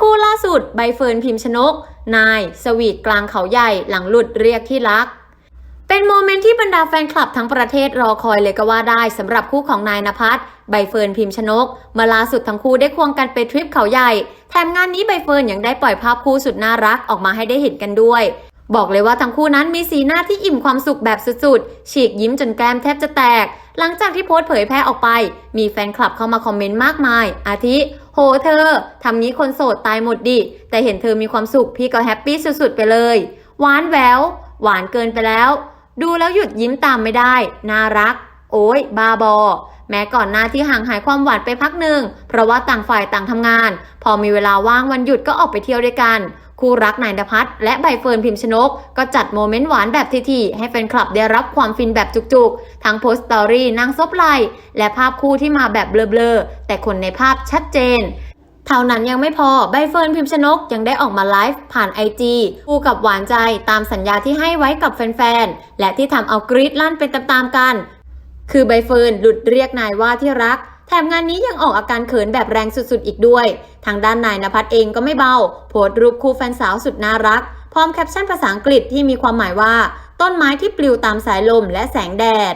คู่ล่าสุดใบเฟิร์นพิมพ์ชนก นาย สวีทกลางเขาใหญ่หลังหลุดเรียกที่รัก เป็นโมเมนต์ที่บรรดาแฟนคลับทั้งประเทศรอคอยเลยก็ว่าได้สำหรับคู่ของนายนภัสใบเฟิร์นพิมพ์ชนกเมื่อล่าสุดทั้งคู่ได้ควงกันไปทริปเขาใหญ่ แถมงานนี้ใบเฟิร์นยังได้ปล่อยภาพคู่สุดน่ารักออกมาให้ได้เห็นกันด้วย บอกเลยว่าทั้งคู่นั้นมีสีหน้าที่อิ่มความสุขแบบสุดๆ ฉีกยิ้มจนแก้มแทบจะแตก หลังจากที่โพสต์เผยแพร่ออกไป มีแฟนคลับเข้ามาคอมเมนต์มากมาย อาทิ โหเธอ ทำงี้คนโสดตายหมดดิ แต่เห็นเธอมีความสุขพี่ก็แฮปปี้สุดๆ ไปเลย หวานแวว หวานเกินไปแล้ว ดูแล้วหยุดยิ้มตามไม่ได้ น่ารัก โอ้ยบาบอ แม้ก่อนหน้าที่ห่างหายความหวานไปพักหนึ่ง เพราะว่าต่างฝ่ายต่างทำงาน พอมีเวลาว่างวันหยุดก็ออกไปเที่ยวด้วยกัน คู่รักนายนภัสและใบเฟิร์นพิมพ์ชนก ก็จัดโมเมนต์หวานแบบทีๆให้แฟนคลับได้รับความฟินแบบจุกๆ ทั้งโพสต์สตอรี่นั่งซบไหลและภาพคู่ที่มาแบบเบลอๆ แต่คนในภาพชัดเจนเท่านั้นยังไม่พอใบเฟิร์นพิมพ์ชนกยังได้ออกมาไลฟ์ผ่านไอจีคู่กับหวานใจตามสัญญาที่ให้ไว้กับแฟนๆ และที่ทำเอากรี๊ดลั่นเป็นตามๆกัน คือใบเฟิร์นหลุดเรียกนายว่าที่รัก แถมงานนี้ยังออกอาการเขินแบบแรงสุดๆอีกด้วย ทางด้านนายนภัสเองก็ไม่เบา โพสต์รูปคู่แฟนสาวสุดน่ารัก พร้อมแคปชั่นภาษาอังกฤษที่มีความหมายว่า ต้นไม้ที่ปลิวตามสายลมและแสงแดด